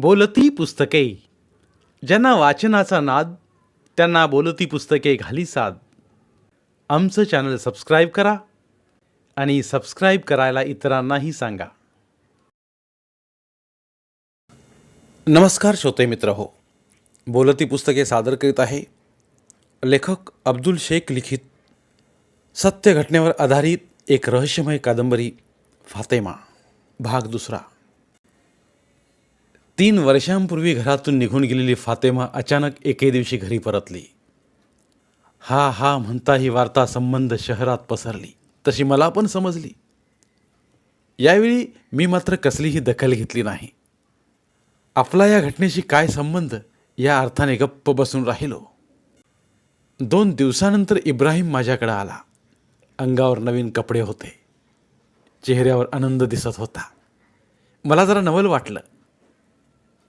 बोलती पुस्तके. ज्यांना वाचनाचा नाद त्यांना बोलती पुस्तके घाली साद. आमचं चॅनल सबस्क्राईब करा आणि सबस्क्राईब करायला इतरांनाही सांगा. नमस्कार श्रोते मित्र हो. बोलती पुस्तके सादर करीत आहे लेखक अब्दुल शेख लिखित. सत्य घटनेवर आधारित एक रहस्यमय कादंबरी फातेमा भाग दुसरा. तीन वर्षांपूर्वी घरातून निघून गेलेली फातेमा अचानक एके दिवशी घरी परतली. हा हा म्हणता ही वार्ता संबंध शहरात पसरली तशी मला पण समजली. यावेळी मी मात्र कसलीही दखल घेतली नाही. आपला या घटनेशी काय संबंध या अर्थाने गप्प बसून राहिलो. दोन दिवसानंतर इब्राहिम माझ्याकडे आला. अंगावर नवीन कपडे होते. चेहऱ्यावर आनंद दिसत होता. मला जरा नवल वाटलं.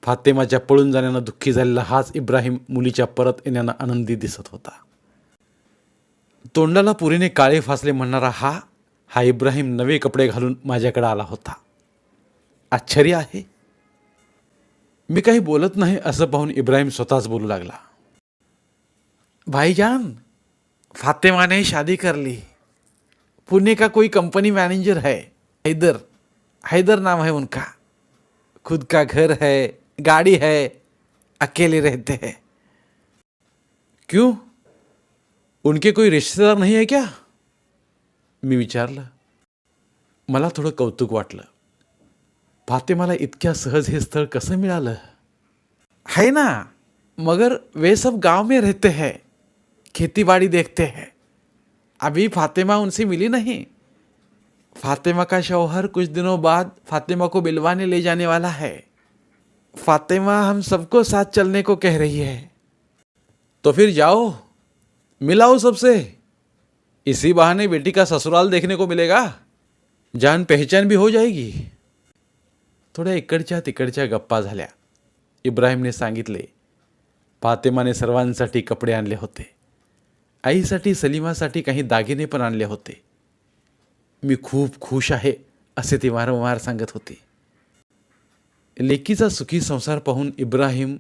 फातेमाच्या पळून जाण्यानं दुःखी झालेला हाच इब्राहिम मुलीच्या परत येण्यानं आनंदी दिसत होता. तोंडाला पुरीने काळे फासले म्हणणारा हा हा इब्राहिम नवे कपडे घालून माझ्याकडे आला होता. आश्चर्य आहे. मी काही बोलत नाही असं पाहून इब्राहिम स्वतःच बोलू लागला. भाईजान फातेमाने शादी करली. पुणे का कोई कंपनी मैनेजर है? हैदर हैदर नाम है उनका. खुद का घर है. गाड़ी है, अकेले रहते हैं। क्यों? उनके कोई रिश्तेदार नहीं है क्या? मी विचारलं। मला थोडं कौतुक वाटलं। फातेमाला इतक्या सहज हे स्थळ कसं मिळालं? है ना? मगर वे सब गाँव में रहते हैं खेती बाड़ी देखते हैं। अभी फातिमा उनसे मिली नहीं। फातिमा का शौहर कुछ दिनों बाद फातिमा को बिलवाने ले जाने वाला है। फातिमा हम सबको साथ चलने को कह रही है। तो फिर जाओ, मिलाओ सबसे। इसी बहाने बेटी का ससुराल देखने को मिलेगा। जान पहचान भी हो जाएगी। थोड्या इकडच्या तिकडच्या गप्पा झाल्या। इब्राहिमने सांगितले फातेमाने सर्वांसाठी कपडे आणले होते। आईसाठी, सलीमासाठी काही दागिने पण आणले होते। मी खूप खुश आहे, असे ती वारंवार सांगत होती। लेकीचा सुखी संसार पाहून इब्राहिम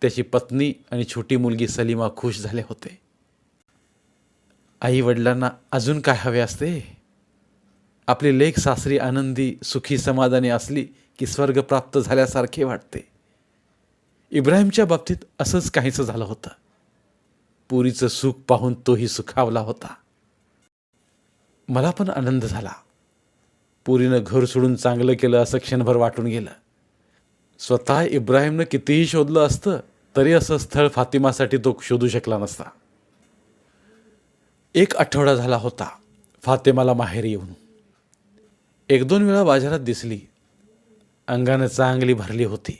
त्याची पत्नी आणि छोटी मुलगी सलीमा खुश झाले होते. आई वडिलांना अजून काय हवे असते? आपली लेख सासरी आनंदी सुखी समाधानी असली की स्वर्ग प्राप्त झाल्यासारखे वाटते. इब्राहिमच्या बाबतीत असंच काहीचं झालं होतं. पुरीचं सुख पाहून तोही सुखावला होता. मला पण आनंद झाला. पुरीनं घर सोडून चांगलं केलं असं क्षणभर वाटून गेलं. स्वतः इब्राहिमनं कितीही शोधलं असतं तरी असं स्थळ फातिमासाठी तो शोधू शकला नसता. एक आठवडा झाला होता फातेमाला माहेर येऊन. एक दोन वेळा बाजारात दिसली. अंगानं चांगली भरली होती.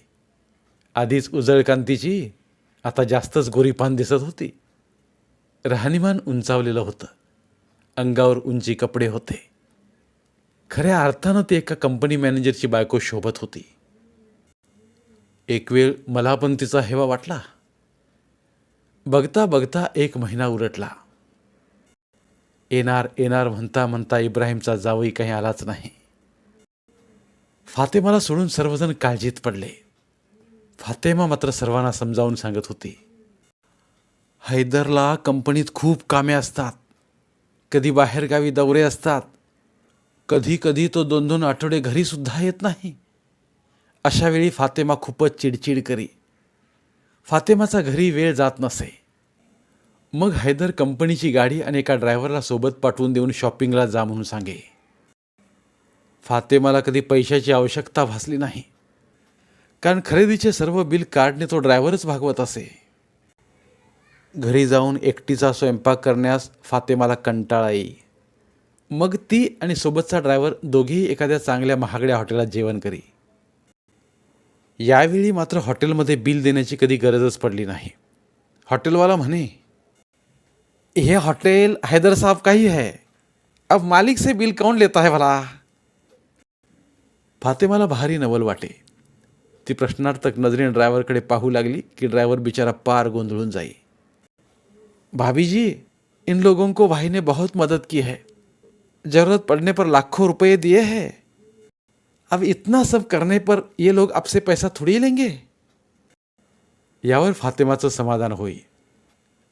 आधीच उजळकांतीची आता जास्तच गोरीपान दिसत होती. राहणीमान उंचावलेलं होतं. अंगावर उंची कपडे होते. खऱ्या अर्थानं ती एका कंपनी मॅनेजरची बायको शोभत होती. एक वेळ मला पण तिचा हेवा वाटला. बघता बघता एक महिना उलटला. येणार येणार म्हणता म्हणता इब्राहिमचा जावई काही आलाच नाही. फातेमाला सोडून सर्वजण काळजीत पडले. फातेमा मात्र सर्वांना समजावून सांगत होती. हैदरला कंपनीत खूप कामे असतात. कधी बाहेरगावी दौरे असतात. कधी कधी तो दोन दोन आठवडे घरी सुद्धा येत नाही. अशावेळी फातेमा खूपच चिडचिड करी. फातेमाचा घरी वेळ जात नसे. मग हैदर कंपनीची गाडी आणि एका ड्रायव्हरला सोबत पाठवून देऊन शॉपिंगला जा म्हणून सांगे. फातेमाला कधी पैशाची आवश्यकता भासली नाही. कारण खरेदीचे सर्व बिल कार्डने तो ड्रायव्हरच भागवत असे. घरी जाऊन एकटीचा स्वयंपाक करण्यास फातेमाला कंटाळा येई. मग ती आणि सोबतचा ड्रायव्हर दोघेही एखाद्या चांगल्या महागड्या हॉटेलात जेवण करी. यावेळी मात्र हॉटेलमध्ये बिल देण्याची कधी गरजच पडली नाही. हॉटेलवाला म्हणे हे हॉटेल हैदर साहब का ही. है अब मालिक से बिल कौन लेता है भला? फातेमाला भारी नवल वाटे. ती प्रश्नार्थक नजरेने ड्रायव्हरकडे पाहू लागली की ड्रायव्हर बिचारा पार गोंधळून जाई. भाभी जी इन लोगों को भाई ने बहुत मदद की है. जरूरत पड़ने पर लाखों रुपये दिए हैं. अब इतना सब करने पर ये लोग आपसे पैसा थोड़ी लेंगे? यावर फातेमाचं समाधान होई.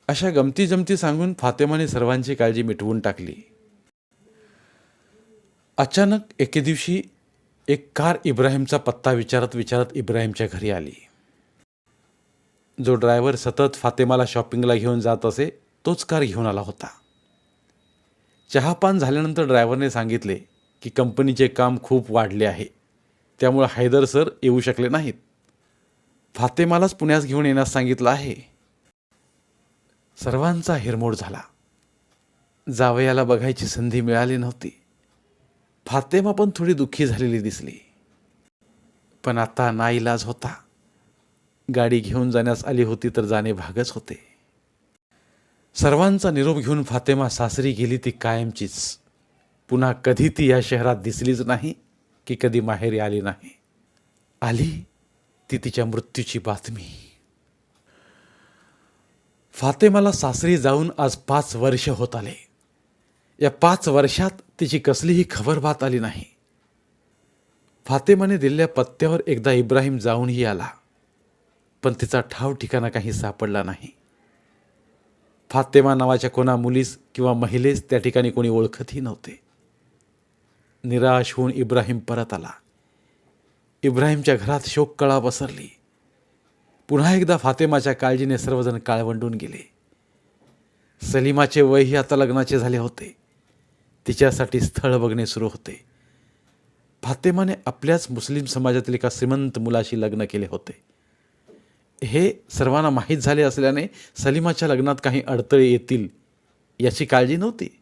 अशा गमती जमती सांगून फातेमाने सर्वांची काळजी मिटवून टाकली. अचानक एके दिवशी एक कार इब्राहिमचा पत्ता विचारत विचारत इब्राहिमच्या घरी आली. जो ड्रायव्हर सतत फातेमाला शॉपिंगला घेऊन जात असे तोच कार घेऊन आला होता. चहापान झाल्यानंतर ड्रायव्हरने सांगितले की कंपनीचे काम खूप वाढले आहे. त्यामुळे हैदर सर येऊ शकले नाहीत. फातेमालाच पुण्यास घेऊन येण्यास सांगितलं आहे. सर्वांचा हिरमोड झाला. जावयाला बघायची संधी मिळाली नव्हती. फातेमा पण थोडी दुःखी झालेली दिसली. पण आता नाईलाज होता. गाडी घेऊन जाण्यास आली होती तर जाणे भागच होते. सर्वांचा निरोप घेऊन फातेमा सासरी गेली ती कायमचीच. पुन्हा कधी ती या शहरात दिसलीच नाही की कधी माहेरी आली नाही? आली ती तिच्या मृत्यूची बातमी. फातेमाला सासरी जाऊन आज पाच वर्ष होत आले. या पाच वर्षात तिची कसलीही खबर बात आली नाही. फातेमाने दिलेल्या पत्त्यावर एकदा इब्राहिम जाऊनही आला पण तिचा ठाव ठिकाणा काही सापडला नाही. फातेमा नावाच्या कोणा मुलीस किंवा महिलेस त्या ठिकाणी कोणी ओळखतही नव्हते. निराश होऊन इब्राहिम परत आला. इब्राहिमच्या घरात शोककळा पसरली. पुन्हा एकदा फातेमाच्या काळजीने सर्वजण काळवंडून गेले. सलीमाचे वयही आता लग्नाचे झाले होते. तिच्यासाठी स्थळ बघणे सुरू होते. फातेमाने आपल्याच मुस्लिम समाजातील एका श्रीमंत मुलाशी लग्न केले होते. हे सर्वांना माहीत झाले असल्याने सलीमाच्या लग्नात काही अडथळे येतील याची काळजी नव्हती.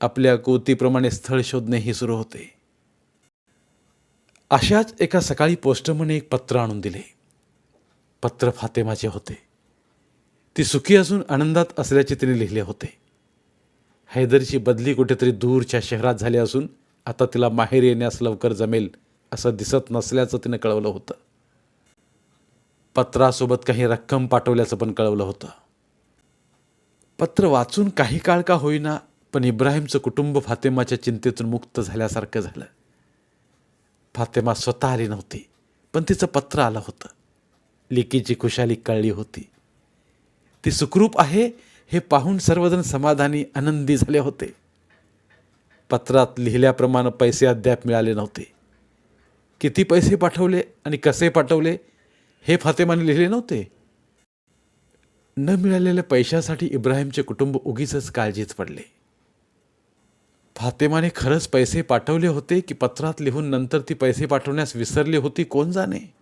आपल्या कोतीप्रमाणे स्थळ शोधणेही सुरू होते. अशाच एका सकाळी पोस्टमने एक पत्र आणून दिले. पत्र फातेमाचे होते. ती सुखी असून आनंदात असल्याचे तिने लिहिले होते. हैदरची बदली कुठेतरी दूरच्या शहरात झाली असून आता तिला माहेर येण्यास लवकर जमेल असं दिसत नसल्याचं तिनं कळवलं होतं. पत्रासोबत काही रक्कम पाठवल्याचं पण कळवलं होतं. पत्र वाचून काही काळ का होईना पण इब्राहिमचं कुटुंब फातेमाच्या चिंतेतून मुक्त झाल्यासारखं झालं. फातेमा स्वतः आली नव्हती पण तिचं पत्र आलं होतं. लिकीची खुशाली कळली होती. ती सुखरूप आहे हे पाहून सर्वजण समाधानी आनंदी झाले होते. पत्रात लिहिल्याप्रमाणे पैसे अद्याप मिळाले नव्हते. किती पैसे पाठवले आणि कसे पाठवले हे फातेमाने लिहिले नव्हते. न मिळालेल्या पैशासाठी इब्राहिमचे कुटुंब उगीच काळजीत पडले. फातेमाने खरंच पैसे पाठवले होते की पत्रात लिहून नंतर ती पैसे पाठवण्यास विसरली होती कोण जाणे?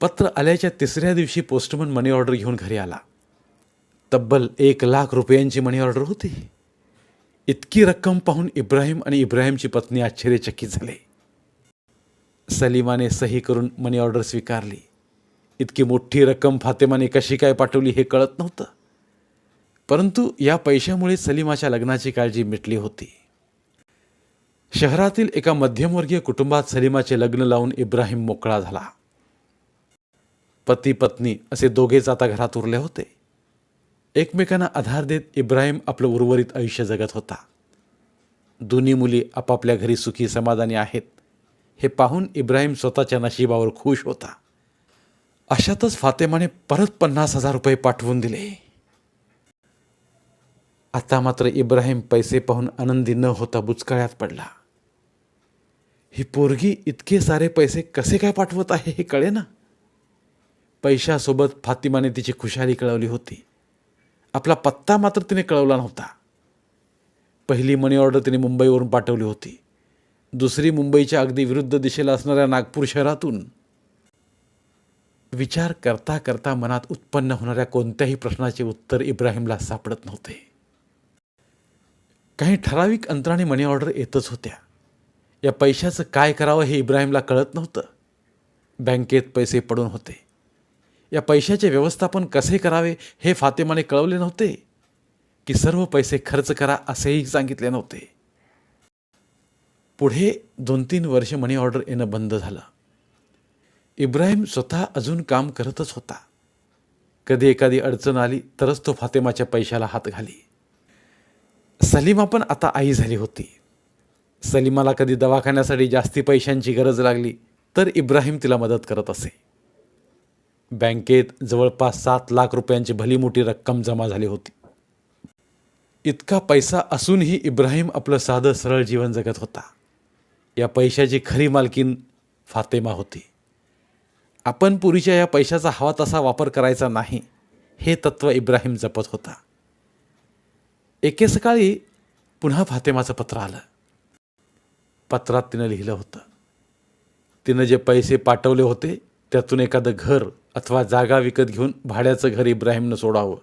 पत्र आल्याच्या तिसऱ्या दिवशी पोस्टमन मनी ऑर्डर घेऊन घरी आला. तब्बल एक लाख रुपयांची मनी ऑर्डर होती. इतकी रक्कम पाहून इब्राहिम आणि इब्राहिमची पत्नी आश्चर्यचकित झाले. सलीमाने सही करून मनी ऑर्डर स्वीकारली. इतकी मोठी रक्कम फातेमाने कशी काय पाठवली हे कळत नव्हतं. परंतु या पैशामुळे सलीमाच्या लग्नाची काळजी मिटली होती. शहरातील एका मध्यमवर्गीय कुटुंबात सलीमाचे लग्न लावून इब्राहिम मोकळा झाला. पती पत्नी असे दोघेच आता घरात उरले होते. एकमेकांना आधार देत इब्राहिम आपलं उर्वरित आयुष्य जगत होता. दोन्ही मुली आपापल्या घरी सुखी समाधानी आहेत हे पाहून इब्राहिम स्वतःच्या नशिबावर खुश होता. अशातच फातेमाने परत पन्नास हजार रुपये पाठवून दिले. आता मात्र इब्राहिम पैसे पाहून आनंदी न होता बुचकळ्यात पडला. ही पोरगी इतके सारे पैसे कसे काय पाठवत आहे हे कळे ना पैशासोबत फातिमाने तिची खुशाली कळवली होती. आपला पत्ता मात्र तिने कळवला नव्हता. पहिली मनी ऑर्डर तिने मुंबईवरून पाठवली होती. दुसरी मुंबईच्या अगदी विरुद्ध दिशेला असणाऱ्या नागपूर शहरातून. विचार करता करता मनात उत्पन्न होणाऱ्या कोणत्याही प्रश्नाचे उत्तर इब्राहिमला सापडत नव्हते. काही ठराविक अंतराने मनी ऑर्डर येतच होत्या. या पैशाचं काय करावं हे इब्राहिमला कळत नव्हतं. बँकेत पैसे पडून होते. या पैशाचे व्यवस्थापन कसे करावे हे फातेमाने कळवले नव्हते. की सर्व पैसे खर्च करा असेही सांगितले नव्हते. पुढे दोन तीन वर्ष मनी ऑर्डर येणं बंद झालं. इब्राहिम स्वतः अजून काम करतच होता. कधी एखादी अडचण आली तरच तो फातेमाच्या पैशाला हात घाली. सलीमा पण आता आई झाली होती. सलीमाला कधी दवाखान्यासाठी जास्ती पैशांची गरज लागली तर इब्राहिम तिला मदत करत असे. बँकेत जवळपास सात लाख रुपयांची भली मोठी रक्कम जमा झाली होती. इतका पैसा असूनही इब्राहिम आपलं साधं सरळ जीवन जगत होता. या पैशाची खरी मालकीन फातेमा होती. आपण पुरीच्या या पैशाचा हवा तसा वापर करायचा नाही हे तत्त्व इब्राहिम जपत होता. एके सकाळी पुन्हा फातेमाचं पत्र आलं. पत्रात तिनं लिहिलं होतं. तिनं जे पैसे पाठवले होते त्यातून एखादं घर अथवा जागा विकत घेऊन भाड्याचं घर इब्राहिमनं सोडावं.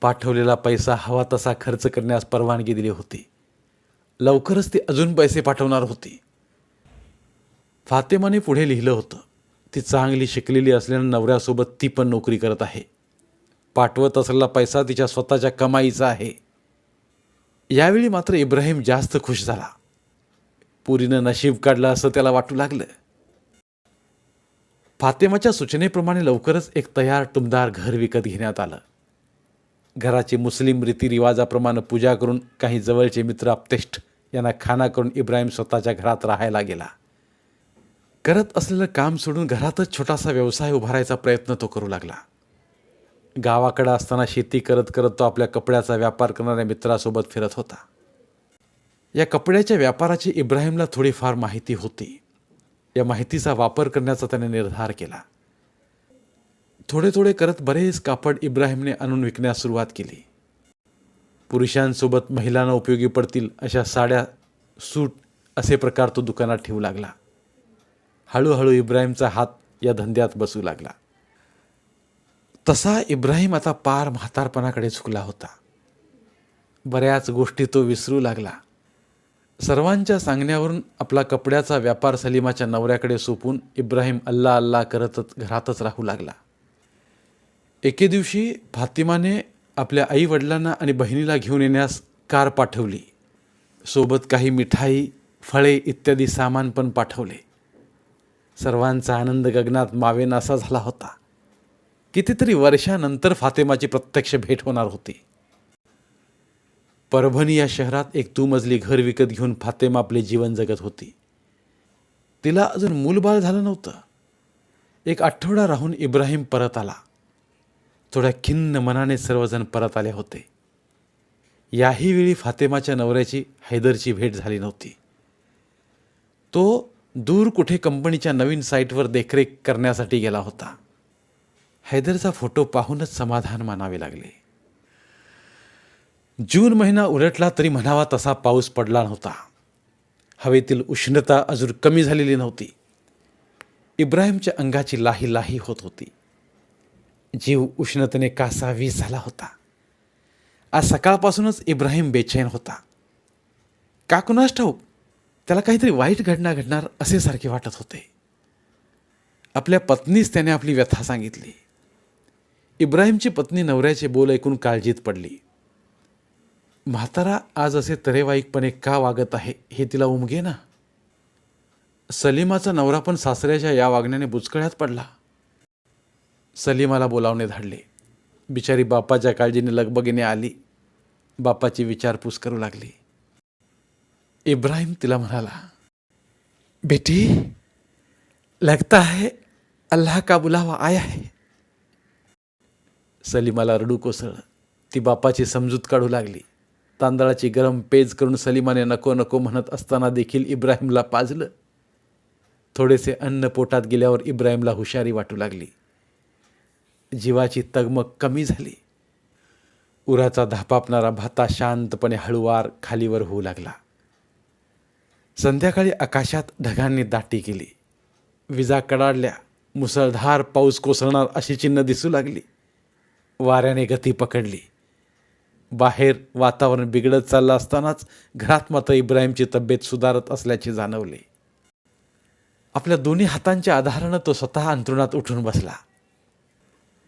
पाठवलेला पैसा हवा तसा खर्च करण्यास परवानगी दिली होती. लवकरच ती अजून पैसे पाठवणार होती. फातेमाने पुढे लिहिलं होतं. ती चांगली शिकलेली असल्यानं नवऱ्यासोबत ती पण नोकरी करत आहे. पाठवत असलेला पैसा तिच्या स्वतःच्या कमाईचा आहे. यावेळी मात्र इब्राहिम जास्त खुश झाला. पुरीनं नशीब काढलं असं त्याला वाटू लागलं. फातेमाच्या सूचनेप्रमाणे लवकरच एक तयार टुमदार घर विकत घेण्यात आलं. घराची मुस्लिम रीतिरिवाजाप्रमाणे पूजा करून काही जवळचे मित्र आपतेष्ट यांना खाना करून इब्राहिम स्वतःच्या घरात राहायला गेला. करत असलेलं काम सोडून घरातच छोटासा व्यवसाय उभारायचा प्रयत्न तो करू लागला. गावाकडं असताना शेती करत करत तो आपल्या कपड्याचा व्यापार करणाऱ्या मित्रासोबत फिरत होता. या कपड्याच्या व्यापाराची इब्राहिमला थोडीफार माहिती होती. या माहितीचा वापर करण्याचा त्याने निर्धार केला. थोडे थोडे करत बरेच कापड इब्राहिमने आणून विकण्यास सुरुवात केली. पुरुषांसोबत महिलांना उपयोगी पडतील अशा साड्या सूट असे प्रकार तो दुकानात ठेवू लागला. हळूहळू इब्राहिमचा हात या धंद्यात बसू लागला. तसा इब्राहिम आता पार म्हातारपणाकडे झुकला होता. बऱ्याच गोष्टी तो विसरू लागला. सर्वांच्या सांगण्यावरून आपला कपड्याचा व्यापार सलीमाच्या नवऱ्याकडे सोपून इब्राहिम अल्ला अल्ला करतच घरातच राहू लागला. एके दिवशी फातिमाने आपल्या आई वडिलांना आणि बहिणीला घेऊन येण्यास कार पाठवली. सोबत काही मिठाई फळे इत्यादी सामान पण पाठवले. सर्वांचा आनंद गगनात मावेनासा झाला होता. कितीतरी वर्षानंतर फातेमाची प्रत्यक्ष भेट होणार होती. परभणी या शहरात एक दुमजली घर विकत घेऊन फातेमा आपले जीवन जगत होती. तिला अजून मूलबाळ झालं नव्हतं. एक आठवडा राहून इब्राहिम परत आला. थोड्या खिन्न मनाने सर्वजण परत आले होते. याही वेळी फातेमाच्या नवऱ्याची हैदरची भेट झाली नव्हती. तो दूर कुठे कंपनीच्या नवीन साईटवर देखरेख करण्यासाठी गेला होता. हैदरचा फोटो पाहूनच समाधान मानावे लागले. जून महिना उलटला तरी म्हणावा तसा पाऊस पडला नव्हता. हवेतील उष्णता अजून कमी झालेली नव्हती. इब्राहिमच्या अंगाची लाही लाही होत होती. जीव उष्णतेने कासावीस झाला होता. आज सकाळपासूनच इब्राहिम बेचैन होता. का कुणास ठाऊक त्याला काहीतरी वाईट घटना घडणार असे सारखे वाटत होते. आपल्या पत्नीच त्याने आपली व्यथा सांगितली. इब्राहिमची पत्नी नवऱ्याचे बोल ऐकून काळजीत पडली. म्हातारा आज असे तरेवाईकपणे का वागत आहे हे तिला उमगे ना? सलीमाचा नवरा पण सासऱ्याच्या या वागण्याने बुचकळ्यात पडला. सलीमाला बोलावणे धाडले. बिचारी बापाच्या काळजीने लगबगीने आली. बापाची विचारपूस करू लागली. इब्राहिम तिला म्हणाला बेटी लगता है अल्लाह का बुलावा आया है? सलीमाला रडू कोसळलं. ती बापाची समजूत काढू लागली. तांदळाची गरम पेज करून सलीमाने नको नको म्हणत असताना देखील इब्राहिमला पाजलं. थोडेसे अन्न पोटात गेल्यावर इब्राहिमला हुशारी वाटू लागली. जीवाची तगमग कमी झाली. उराचा धापापणारा भाता शांतपणे हळुवार खालीवर होऊ लागला. संध्याकाळी आकाशात ढगांनी दाटी केली. विजा कडाडल्या. मुसळधार पाऊस कोसळणार अशी चिन्ह दिसू लागली. वाऱ्याने गती पकडली. बाहेर वातावरण बिघडत चाललं असतानाच घरात मात्र इब्राहिमची तब्येत सुधारत असल्याचे जाणवले. आपल्या दोन्ही हातांच्या आधारानं तो स्वतः अंतरुणात उठून बसला.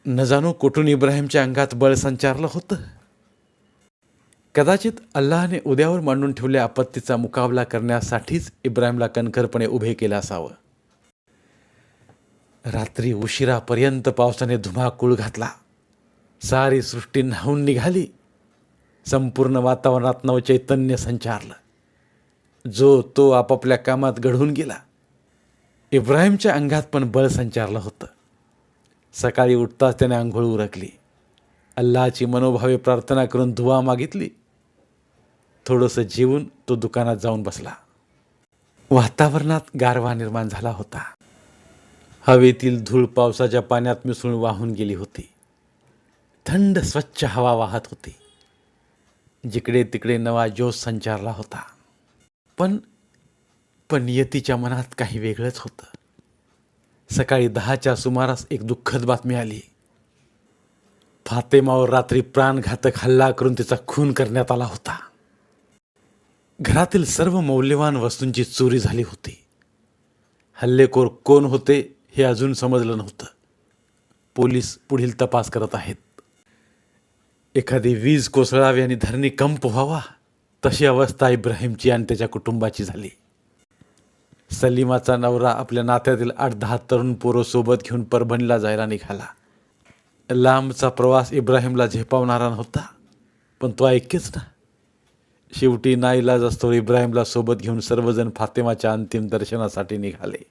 न जाणू कुठून इब्राहिमच्या अंगात बळ संचारलं होतं? कदाचित अल्लाहने उद्यावर मांडून ठेवल्या आपत्तीचा मुकाबला करण्यासाठीच इब्राहिमला कणखरपणे उभे केलं असावं. रात्री उशिरापर्यंत पावसाने धुमाकूळ घातला. सारी सृष्टी न्हावून निघाली. संपूर्ण वातावरणात नवचैतन्य संचारलं. जो तो आपापल्या कामात घडून गेला. इब्राहिमच्या अंगात पण बळ संचारलं होतं. सकाळी उठताच त्याने आंघोळ उरकली. अल्लाची मनोभावे प्रार्थना करून दुवा मागितली. थोडंसं जेवून तो दुकानात जाऊन बसला. वातावरणात गारवा निर्माण झाला होता. हवेतील धूळ पावसाच्या पाण्यात मिसळून वाहून गेली होती. थंड स्वच्छ हवा वाहत होती. जिकडे तिकडे नवा जोश संचारला होता. पण पण नियतीच्या मनात काही वेगळंच होतं. सकाळी दहाच्या सुमारास एक दुःखद बातमी आली. फातेमावर रात्री प्राणघातक हल्ला करून तिचा खून करण्यात आला होता. घरातील सर्व मौल्यवान वस्तूंची चोरी झाली होती. हल्लेखोर कोण होते हे अजून समजलं नव्हतं. पोलीस पुढील तपास करत आहेत. एखादी वीज कोसळावी आणि धरणी कंप व्हावा तशी अवस्था इब्राहिमची आणि त्याच्या कुटुंबाची झाली. सलीमाचा नवरा आपल्या नात्यातील आठ दहा तरुण पोरं सोबत घेऊन परभणीला जायला निघाला. लांबचा प्रवास इब्राहिमला झेपावणारा नव्हता पण तो ऐकेच ना. शेवटी नाईलाज असतो इब्राहिमला सोबत घेऊन सर्वजण फातेमाच्या अंतिम दर्शनासाठी निघाले.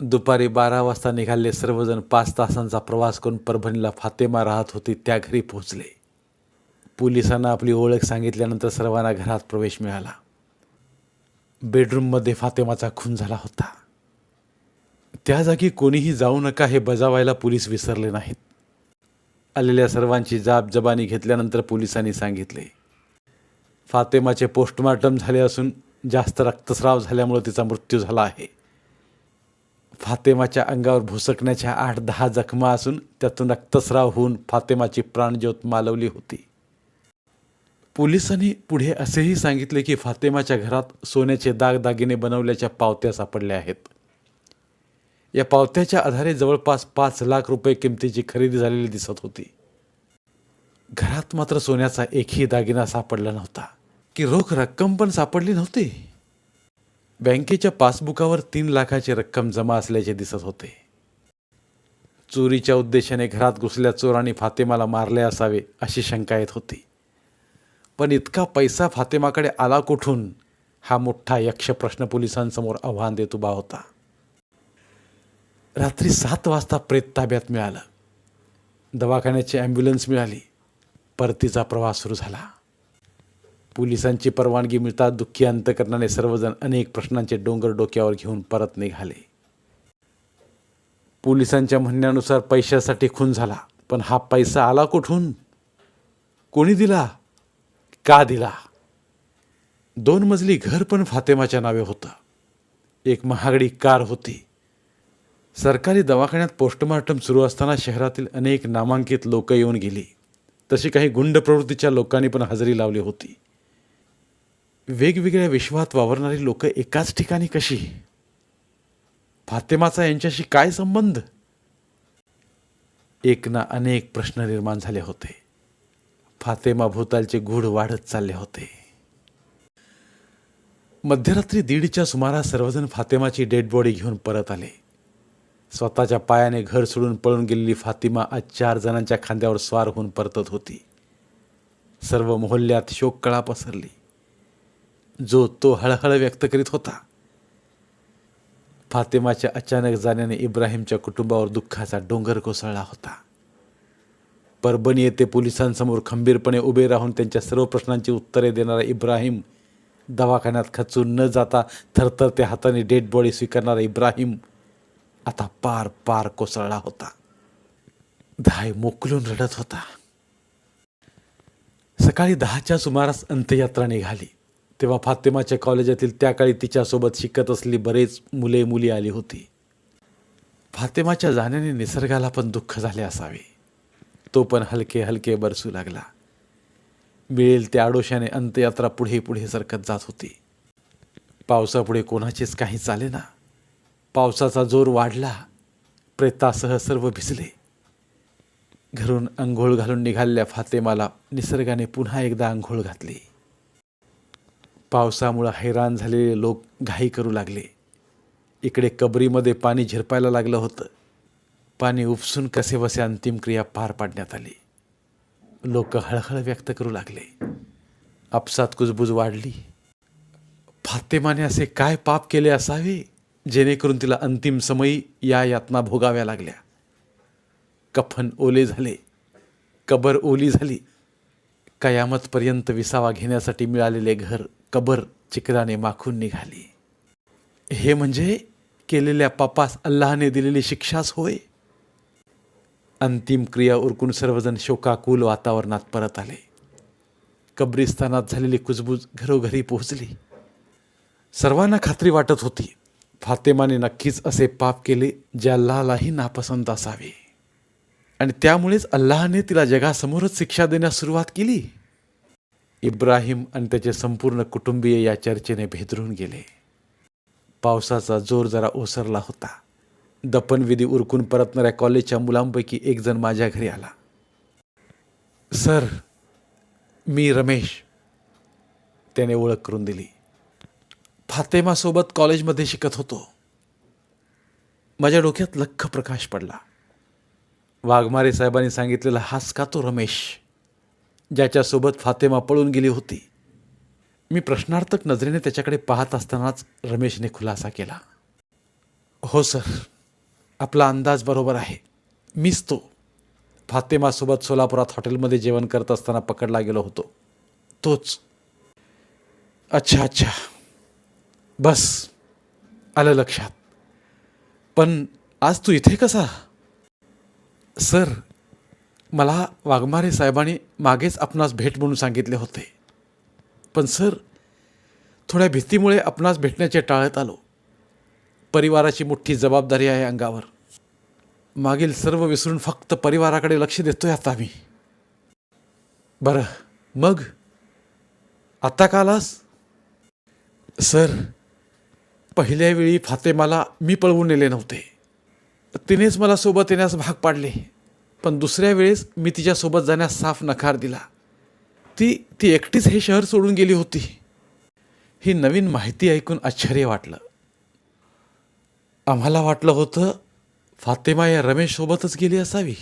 दुपारी बारा वाजता निघाले सर्वजण पाच तासांचा प्रवास करून परभणीला फातेमा राहत होती त्या घरी पोहोचले. पोलिसांना आपली ओळख सांगितल्यानंतर सर्वांना घरात प्रवेश मिळाला. बेडरूममध्ये फातेमाचा खून झाला होता. त्या जागी कोणीही जाऊ नका हे बजावायला पोलीस विसरले नाहीत. आलेल्या सर्वांची जाब जबानी घेतल्यानंतर पोलिसांनी सांगितले फातेमाचे पोस्टमॉर्टम झाले असून जास्त रक्तस्राव झाल्यामुळे तिचा मृत्यू झाला आहे. फातेमाच्या अंगावर भुसकण्याच्या आठ दहा जखमा असून त्यातून रक्तस्राव होऊन फातेमाची प्राणज्योत मालवली होती. पोलिसांनी पुढे असेही सांगितले की फातेमाच्या घरात सोन्याचे दागदागिने बनवल्याच्या पावत्या सापडल्या आहेत. या पावत्याच्या आधारे जवळपास पाच लाख रुपये किमतीची खरेदी झालेली दिसत होती. घरात मात्र सोन्याचा एकही दागिना सापडला नव्हता की रोख रक्कम पण सापडली नव्हती. बँकेच्या पासबुकावर तीन लाखाची रक्कम जमा असल्याचे दिसत होते. चोरीच्या उद्देशाने घरात घुसल्या चोरांनी फातेमाला मारले असावे अशी शंका येत होती. पण इतका पैसा फातेमाकडे आला कुठून? हा मोठा यक्ष प्रश्न पोलिसांसमोर आव्हान देत उभा होता. रात्री सात वाजता प्रेत ताब्यात मिळालं. दवाखान्याची ॲम्ब्युलन्स मिळाली. परतीचा प्रवास सुरू झाला. पोलिसांची परवानगी मिळताच दुःखी अंतकरणाने सर्वजण अनेक प्रश्नांचे डोंगर डोक्यावर घेऊन परत निघाले. पोलिसांच्या म्हणण्यानुसार पैशासाठी खून झाला पण हा पैसा आला कुठून? कोणी दिला? का दिला? दोन मजली घर पण फातेमाच्या नावे होतं. एक महागडी कार होती. सरकारी दवाखान्यात पोस्टमॉर्टम सुरू असताना शहरातील अनेक नामांकित लोक येऊन गेली. तशी काही गुंड प्रवृत्तीच्या लोकांनी पण हजेरी लावली होती. वेगवेगळ्या विश्वात वावरणारी लोक एकाच ठिकाणी कशी? फातेमाचा यांच्याशी काय संबंध? एक ना अनेक प्रश्न निर्माण झाले होते. फातेमा भोतालचे गूढ वाढत चालले होते. मध्यरात्री दीडच्या सुमारास सर्वजण फातेमाची डेड बॉडी घेऊन परत आले. स्वतःच्या पायाने घर सोडून पळून गेलेली फातिमा आज चार जणांच्या खांद्यावर स्वार होऊन परतत होती. सर्व मोहल्ल्यात शोककळा पसरली. जो तो हळहळ व्यक्त करीत होता. फातिमाच्या अचानक जाण्याने इब्राहिमच्या कुटुंबावर दुःखाचा डोंगर कोसळला होता. परभणी येथे पोलिसांसमोर खंबीरपणे उभे राहून त्यांच्या सर्व प्रश्नांची उत्तरे देणारा इब्राहिम दवाखान्यात खचून न जाता थरथर त्या हाताने डेड बॉडी स्वीकारणारा इब्राहिम आता पार पार कोसळला होता. धाय मोकलून रडत होता. सकाळी दहाच्या सुमारास अंत्ययात्रा निघाली. तेव्हा फातेमाच्या कॉलेजातील त्या काळी तिच्यासोबत शिकत असली बरेच मुले मुली आली होती. फातेमाच्या जाण्याने निसर्गाला पण दुःख झाले असावे. तो पण हलके हलके बरसू लागला. मिळेल त्या आडोशाने अंत्ययात्रा पुढे पुढे सरकत जात होती. पावसापुढे कोणाचेच काही चाले ना पावसाचा जोर वाढला. प्रेतासह सर्व भिजले. घरून अंघोळ घालून निघालेल्या फातेमाला निसर्गाने पुन्हा एकदा अंघोळ घातली. पावसामुळं हैराण झालेले लोक घाई करू लागले. इकडे कबरीमध्ये पाणी झिरपायला लागलं होतं. पाणी उपसून कसेबसे अंतिम क्रिया पार पाडण्यात आली. लोक हळहळ व्यक्त करू लागले. आपसात कुजबूज वाढली. फातेमाने असे काय पाप केले असावे? जेणेकरून तिला अंतिम समयी या यातना भोगाव्या लागल्या. कफन ओले झाले. कबर ओली झाली. कयामतपर्यंत विसावा घेण्यासाठी मिळालेले घर कबर चिकराने माखून निघाली. हे म्हणजे केलेल्या पापास अल्लाहने दिलेली शिक्षाच होय? अंतिम क्रिया उरकून सर्वजण शोकाकुल वातावरणात परत आले. कब्रिस्तानात झालेली कुजबूज घरोघरी पोहोचली. सर्वांना खात्री वाटत होती फातेमाने नक्कीच असे पाप केले जे अल्लाहलाही नापसंत असावे. आणि त्यामुळेच अल्लाहने तिला जगासमोरच शिक्षा देण्यास सुरुवात केली. इब्राहिम आणि त्याचे संपूर्ण कुटुंबीय या चर्चेने भेदरून गेले. पावसाचा जोर जरा ओसरला होता. दफनविधी उरकून परतणाऱ्या कॉलेजच्या मुलांपैकी एक जण माझ्या घरी आला. सर मी रमेश त्याने ओळख करून दिली. फातेमासोबत कॉलेजमध्ये शिकत होतो. माझ्या डोक्यात लख्ख प्रकाश पडला. वाघमारे साहेबांनी सांगितलेला हाच का तो रमेश ज्याच्यासोबत फातेमा पळून गेली होती. मी प्रश्नार्थक नजरेने त्याच्याकडे पाहत असतानाच रमेशने खुलासा केला. हो सर. आपला अंदाज बरोबर आहे. मीच तो. फातेमासोबत सोलापुरात हॉटेलमध्ये जेवण करत असताना पकडला गेलो होतो. तोच. अच्छा अच्छा. बस. आलं लक्षात. पण आज तू इथे कसा? सर मला वाघमारे साहेबांनी मागेच आपणास भेट म्हणून सांगितले होते. पण सर थोड्या भीतीमुळे आपणास भेटण्याचे टाळत आलो. परिवाराची मोठी जबाबदारी आहे अंगावर. मागील सर्व विसरून फक्त परिवाराकडे लक्ष देतोय आता आम्ही. बरं मग? आता का आलास? सर पहिल्या वेळी फातेमाला मी पळवून नेले नव्हते. तिनेच मला सोबत येण्यास भाग पाडले पण दुसऱ्या वेळेस मी तिच्यासोबत जाण्यास साफ नकार दिला. ती ती एकटीच हे शहर सोडून गेली होती. ही नवीन माहिती ऐकून आश्चर्य वाटलं. आम्हाला वाटलं होतं फातेमा या रमेशसोबतच गेली असावी.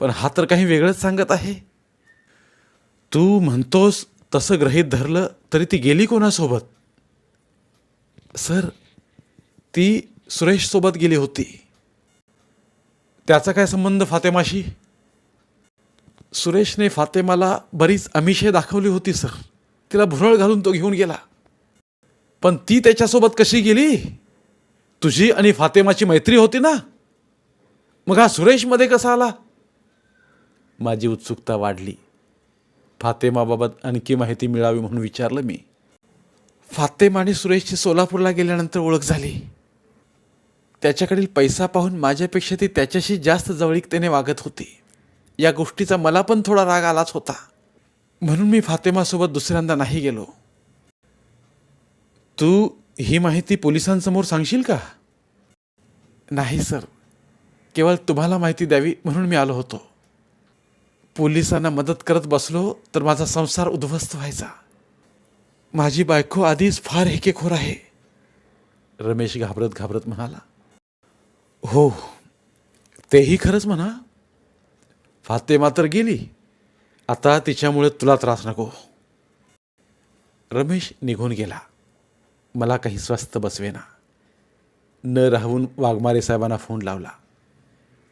पण हा तर काही वेगळंच सांगत आहे. तू म्हणतोस तसं ग्रहीत धरलं तरी ती गेली कोणासोबत? सर ती सुरेशसोबत गेली होती. त्याचा काय संबंध फातेमाशी? सुरेशने फातेमाला बरीच अमिषे दाखवली होती सर. तिला भुरळ घालून तो घेऊन गेला. पण ती त्याच्यासोबत कशी गेली? तुझी आणि फातेमाची मैत्री होती ना? मग हा सुरेशमध्ये कसा आला? माझी उत्सुकता वाढली. फातेमाबाबत आणखी माहिती मिळावी म्हणून विचारलं मी. फातेमा आणि सुरेशची सोलापूरला गेल्यानंतर ओळख झाली. त्याच्याकडील पैसा पाहून माझ्यापेक्षा ती त्याच्याशी जास्त जवळीकतेने वागत होती. या गोष्टीचा मला पण थोडा राग आलाच होता. म्हणून मी फातेमासोबत दुसऱ्यांदा नाही गेलो. तू ही माहिती पोलिसांसमोर सांगशील का? नाही सर. केवळ तुम्हाला माहिती द्यावी म्हणून मी आलो होतो. पोलिसांना मदत करत बसलो तर माझा संसार उद्ध्वस्त व्हायचा. माझी बायको आधीच फार हेकेखोर आहे. रमेश घाबरत घाबरत म्हणाला. हो तेही खरंच म्हणा. फातेमा तर गेली. आता तिच्यामुळे तुला त्रास नको. रमेश निघून गेला. मला काही स्वस्त बसवेना. न राहून वाघमारे साहेबांना फोन लावला.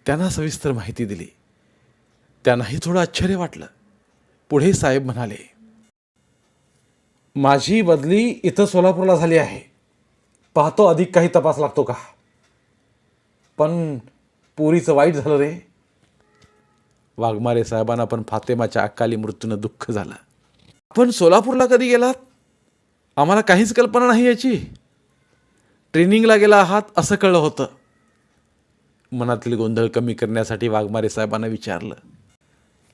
त्यांना सविस्तर माहिती दिली. त्यांनाही थोडं आश्चर्य वाटलं. पुढे साहेब म्हणाले माझी बदली इथं सोलापूरला झाली आहे. पाहतो अधिक काही तपास लागतो का? पण पोरीचं वाईट झालं रे. वाघमारे साहेबांना पण फातेमाच्या अकाली मृत्यूनं दुःख झालं. पण सोलापूरला कधी गेलात? आम्हाला काहीच कल्पना नाही याची. ट्रेनिंगला गेला आहात असं कळलं होतं. मनातील गोंधळ कमी करण्यासाठी वाघमारे साहेबांना विचारलं.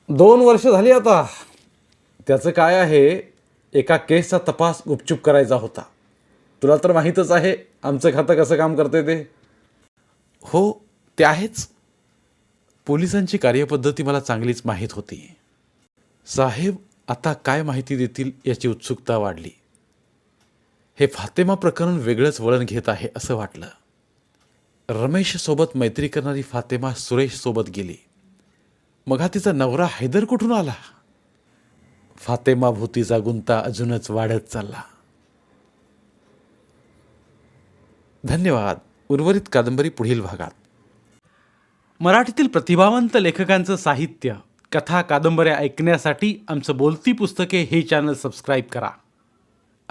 दोन वर्ष झाली आता. त्याचं काय आहे? एका केसचा तपास गुपचूप करायचा होता. तुला तर माहीतच आहे आमचं खातं कसं काम करते ते. हो ते आहेच. पोलिसांची कार्यपद्धती मला चांगलीच माहीत होती. साहेब आता काय माहिती देतील याची उत्सुकता वाढली. हे फातेमा प्रकरण वेगळंच वळण घेत आहे असं वाटलं. रमेशसोबत मैत्री करणारी फातेमा सुरेशसोबत गेली. मग हा तिचा नवरा हैदर कुठून आला? फातेमा भूतीचा गुंता अजूनच वाढत चालला. धन्यवाद. उर्वरित कादंबरी पुढील भागात. मराठीतील प्रतिभावंत लेखकांचं साहित्य कथा कादंबऱ्या ऐकण्यासाठी आमचं बोलती पुस्तके हे चॅनल सबस्क्राईब करा.